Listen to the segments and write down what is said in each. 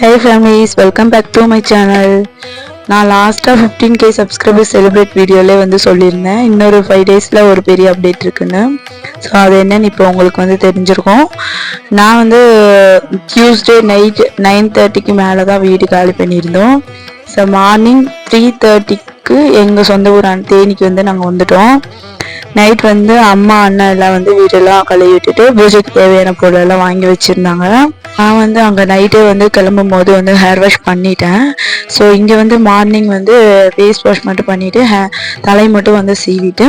Hey families welcome back to my channel நான் லாஸ்ட்டாக fifteen K subscriber celebrate வீடியோலே வந்து சொல்லியிருந்தேன். இன்னொரு ஃபைவ் டேஸில் ஒரு பெரிய அப்டேட் இருக்குன்னு. ஸோ அது என்னன்னு இப்போ உங்களுக்கு வந்து தெரிஞ்சிருக்கும். நான் வந்து டியூஸ்டே நைட் நைன் தேர்ட்டிக்கு மேலே தான் வீடு காலி பண்ணியிருந்தோம். ஸோ மார்னிங் த்ரீ தேர்ட்டிக்கு எங்கள் சொந்த ஊரான தேனிக்கு வந்து நாங்கள் வந்துட்டோம். நைட் வந்து அம்மா அண்ணன் எல்லாம் வந்து வீடெல்லாம் கழுவி விட்டுட்டு பூஜைக்கு தேவையான பொருள் எல்லாம் வாங்கி வச்சுருந்தாங்க. நான் வந்து அங்கே நைட்டே வந்து கிளம்பும் போது வந்து ஹேர் வாஷ் பண்ணிட்டேன். ஸோ இங்கே வந்து மார்னிங் வந்து ஃபேஸ் வாஷ் மட்டும் பண்ணிவிட்டு ஹே தலை மட்டும் வந்து சீவிட்டு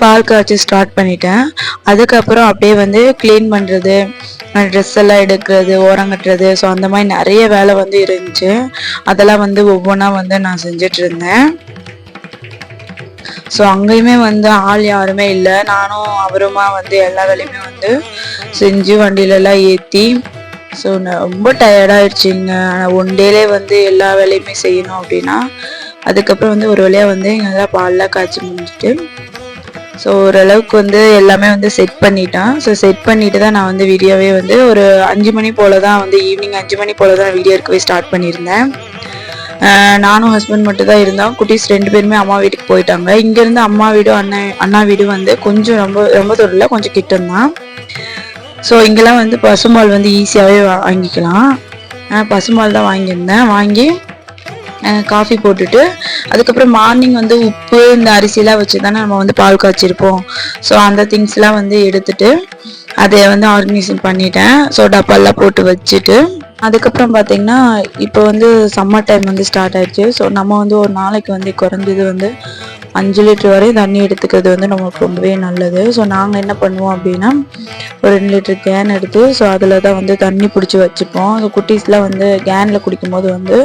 பால் காய்ச்சி ஸ்டார்ட் பண்ணிட்டேன். அதுக்கப்புறம் அப்படியே வந்து க்ளீன் பண்ணுறது ட்ரெஸ் எல்லாம் எடுக்கிறது ஓரம் கட்டுறது. ஸோ அந்த மாதிரி நிறைய வேலை வந்து இருந்துச்சு. அதெல்லாம் வந்து ஒவ்வொன்றா வந்து நான் செஞ்சிட்ருந்தேன் ஸோ அங்கேயுமே வந்து ஆள் யாருமே இல்லை. நானும் அவருமா வந்து எல்லா வேலையுமே வந்து செஞ்சு வண்டியிலலாம் ஏற்றி ஸோ ரொம்ப டயர்டாயிடுச்சுங்க ஒன் டேலே வந்து எல்லா வேலையுமே செய்யணும் அப்படின்னா அதுக்கப்புறம் வந்து ஒரு வழியாக வந்து எங்கெல்லாம் பால்லாம் காய்ச்சி முடிஞ்சிட்டு. ஸோ ஓரளவுக்கு வந்து எல்லாமே வந்து செட் பண்ணிட்டேன். ஸோ செட் பண்ணிட்டு தான் நான் வந்து வீடியோவே வந்து ஒரு அஞ்சு மணி போல தான் வந்து ஈவினிங் அஞ்சு மணி போல தான் வீடியோ இருக்கவே ஸ்டார்ட் பண்ணியிருந்தேன். நானும் ஹஸ்பண்ட் மட்டும் தான் இருந்தோம். குட்டீஸ் ரெண்டு பேருமே அம்மா வீட்டுக்கு போயிட்டாங்க. இங்கேருந்து அம்மா வீடும் அண்ணன் அண்ணா வீடும் வந்து கொஞ்சம் ரொம்ப ரொம்ப தொழில கொஞ்சம் கிட்டம் தான் ஸோ இங்கெல்லாம் வந்து பசுமால் வந்து ஈஸியாகவே வாங்கிக்கலாம். பசுமால் தான் வாங்கியிருந்தேன். வாங்கி காஃபி போட்டுட்டு அதுக்கப்புறம் மார்னிங் வந்து உப்பு இந்த அரிசிலாம் வச்சு தானே நம்ம வந்து பால் காய்ச்சிருப்போம். ஸோ அந்த திங்ஸ்லாம் வந்து எடுத்துட்டு அதை வந்து ஆர்கனைசேஷன் பண்ணிட்டேன். ஸோ டப்பாலாம் போட்டு வச்சுட்டு அதுக்கப்புறம் பார்த்தீங்கன்னா இப்போ வந்து சம்மர் டைம் வந்து ஸ்டார்ட் ஆயிடுச்சு. ஸோ நம்ம வந்து ஒரு நாளைக்கு வந்து குறைஞ்சது வந்து அஞ்சு லிட்டர் வரை தண்ணி எடுத்துக்கிறது வந்து நமக்கு ரொம்பவே நல்லது. ஸோ நாங்கள் என்ன பண்ணுவோம் அப்படின்னா ஒரு ரெண்டு லிட்டர் கேன் எடுத்து ஸோ அதில் தான் வந்து தண்ணி பிடிச்சி வச்சுப்போம். ஸோ குட்டீஸ்லாம் வந்து கேனில் குடிக்கும்போது வந்து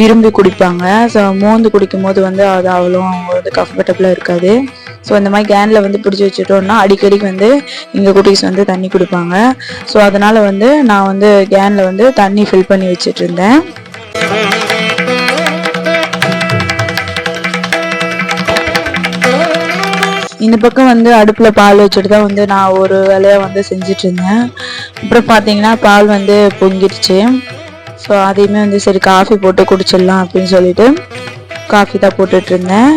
விரும்பி குடிப்பாங்க. ஸோ மோந்து குடிக்கும்போது வந்து அது அவ்வளோ அவங்க வந்து கம்ஃபர்டபுளாக இருக்காது. ஸோ இந்த மாதிரி கேனில் வந்து பிடிச்சி வச்சுட்டோம்னா அடிக்கடிக்கு வந்து எங்கள் குட்டீஸ் வந்து தண்ணி கொடுப்பாங்க. ஸோ அதனால் வந்து நான் வந்து கேனில் வந்து தண்ணி ஃபில் பண்ணி வச்சுட்டு இருந்தேன் இந்த பக்கம் வந்து அடுப்பில் பால் வச்சுட்டு தான் வந்து நான் ஒரு வேலையாக வந்து செஞ்சுட்டு இருந்தேன் அப்புறம் பார்த்தீங்கன்னா பால் வந்து பொங்கிடுச்சு. ஸோ அதையுமே வந்து சரி காஃபி போட்டு குடிச்சிடலாம் அப்படின்னு சொல்லிட்டு காஃபி தான் போட்டுட்ருந்தேன்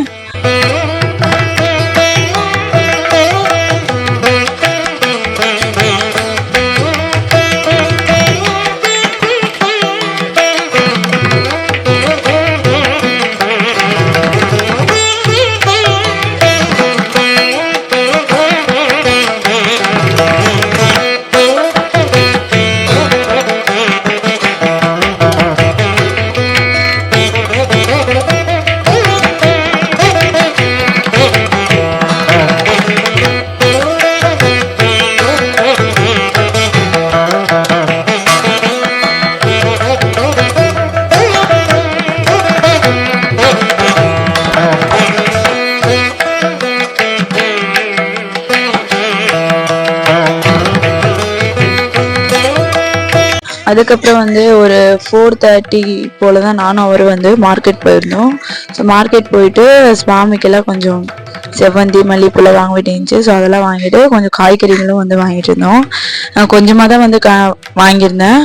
அதுக்கப்புறம் வந்து ஒரு ஃபோர் தேர்ட்டி போல தான் நானும் அவர் வந்து மார்க்கெட் போயிருந்தோம். ஸோ மார்க்கெட் போயிட்டு சுவாமிக்கெல்லாம் கொஞ்சம் செவ்வந்தி மல்லிகைப்பூலாம் வாங்க வேண்டியிருந்துச்சு ஸோ அதெல்லாம் வாங்கிட்டு கொஞ்சம் காய்கறிகளும் வந்து வாங்கிட்டு இருந்தோம். நான் கொஞ்சமாக தான் வந்து கா வாங்கியிருந்தேன்.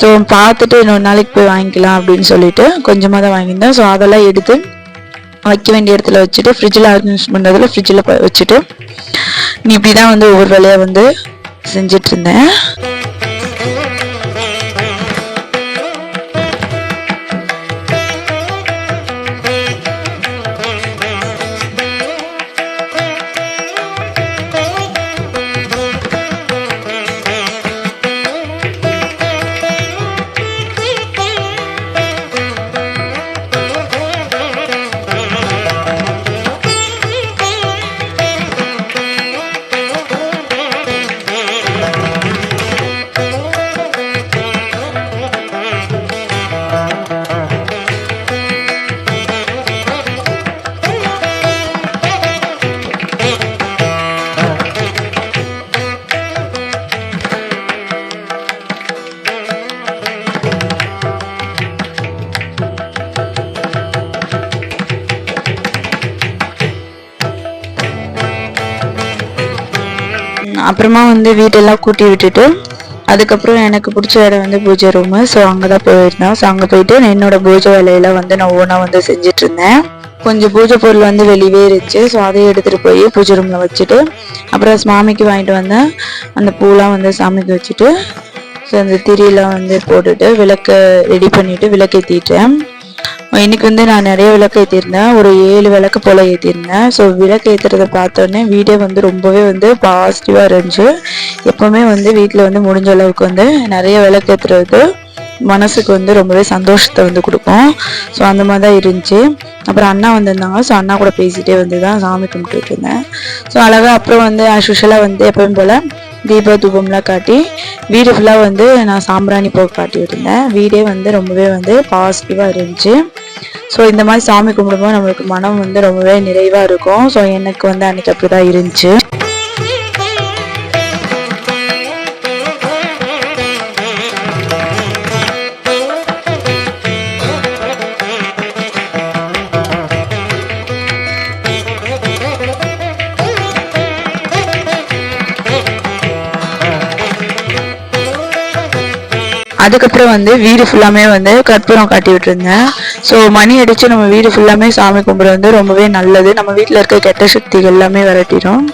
ஸோ பார்த்துட்டு இன்னொரு நாளைக்கு போய் வாங்கிக்கலாம் அப்படின்னு சொல்லிட்டு கொஞ்சமாக தான் வாங்கியிருந்தேன். ஸோ அதெல்லாம் எடுத்து வைக்க வேண்டிய இடத்துல வச்சுட்டு ஃப்ரிட்ஜில் அரேஞ்ச் பண்ணுறதுல ஃப்ரிட்ஜில் வச்சுட்டு நீ இப்படி தான் வந்து ஒவ்வொரு வேலையாக வந்து செஞ்சுட்டு அப்புறமா வந்து வீட்டெல்லாம் கூட்டி விட்டுட்டு அதுக்கப்புறம் எனக்கு பிடிச்ச இடம் வந்து பூஜை ரூமு ஸோ அங்கே தான் போயிருந்தோம். ஸோ அங்கே போயிட்டு என்னோட பூஜை வேலையெல்லாம் வந்து நான் ஓனாக வந்து செஞ்சுட்டு இருந்தேன் கொஞ்சம் பூஜை பொருள் வந்து வெளியே இருந்துச்சு. ஸோ அதையும் எடுத்துகிட்டு போய் பூஜை ரூமில் வச்சுட்டு அப்புறம் சாமிக்கு வாங்கிட்டு வந்தேன். அந்த பூலாம் வந்து சாமிக்கு வச்சுட்டு ஸோ அந்த திரியெல்லாம் வந்து போட்டுட்டு விளக்க ரெடி பண்ணிவிட்டு விளக்கேற்றிட்டேன் இன்றைக்கி வந்து நான் நிறைய விளக்கு ஏற்றிருந்தேன் ஒரு ஏழு விளக்கு போல் ஏற்றிருந்தேன் ஸோ விளக்கு ஏற்றுறத பார்த்தோன்னே வீடியோ வந்து ரொம்பவே வந்து பாசிட்டிவாக இருந்துச்சு. எப்போவுமே வந்து வீட்டில் வந்து முடிஞ்ச அளவுக்கு வந்து நிறைய விளக்கு ஏற்றுறது மனசுக்கு வந்து ரொம்பவே சந்தோஷத்தை வந்து கொடுக்கும். ஸோ அந்த மாதிரி தான் இருந்துச்சு. அப்புறம் அண்ணா வந்திருந்தாங்க. ஸோ அண்ணா கூட பேசிகிட்டே வந்து தான் சாமி கும்பிட்டுட்டு இருந்தேன். ஸோ அழகாக அப்புறம் வந்து ஆஷுஷலாக வந்து எப்பவும் போல் தீப தூபம்லாம் காட்டி வீடு ஃபுல்லாக வந்து நான் சாம்பிராணி போக காட்டி விட்டுருந்தேன். வீடே வந்து ரொம்பவே வந்து பாசிட்டிவாக இருந்துச்சு. ஸோ இந்த மாதிரி சாமி கும்பிடும்போது நம்மளுக்கு மனம் வந்து ரொம்பவே நிறைவாக இருக்கும். ஸோ எனக்கு வந்து அன்றைக்கி அப்படி தான் இருந்துச்சு. அதுக்கப்புறம் வந்து வீடு ஃபுல்லாமே வந்து கற்பூரம் காட்டி விட்டுருந்தேன். ஸோ மணி அடித்து நம்ம வீடு ஃபுல்லாமே சாமி கும்பிட்றது வந்து ரொம்பவே நல்லது. நம்ம வீட்டில் இருக்க கெட்ட சக்திகள் எல்லாமே விரட்டிடும்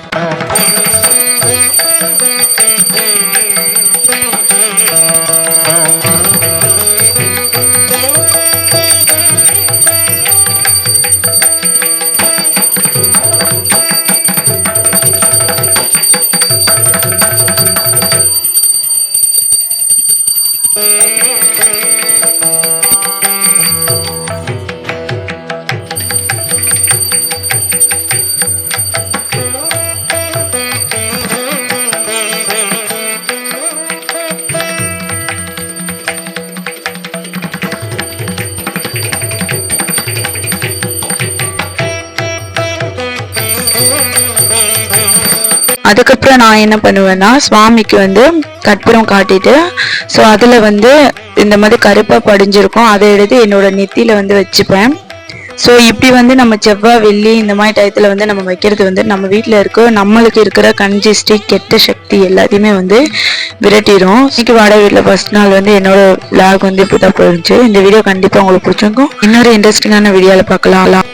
அதுக்கப்புறம் நான் என்ன பண்ணுவேன்னா சுவாமிக்கு வந்து கற்பூரம் காட்டிட்டு ஸோ அதில் வந்து இந்த மாதிரி கருப்பாக படிஞ்சிருக்கும். அதை எடுத்து என்னோட நெத்தியில் வந்து வச்சுப்பேன். ஸோ இப்படி வந்து நம்ம செவ்வாய் வெள்ளி இந்த மாதிரி டயத்தில் வந்து நம்ம வைக்கிறது வந்து நம்ம வீட்டில் இருக்க நம்மளுக்கு இருக்கிற கன்ஜிஸ்டி கெட்ட சக்தி எல்லாத்தையுமே வந்து விரட்டிடும் இன்னைக்கு வாடகை வீட்டில் ஃபஸ்ட் நாள் வந்து என்னோட லாக் வந்து இப்படி தான் போயிருந்துச்சு இந்த வீடியோ கண்டிப்பாக உங்களுக்கு பிடிச்சிருக்கும். இன்னொரு இன்ட்ரெஸ்டிங்கான வீடியோவில் பார்க்கலாம்.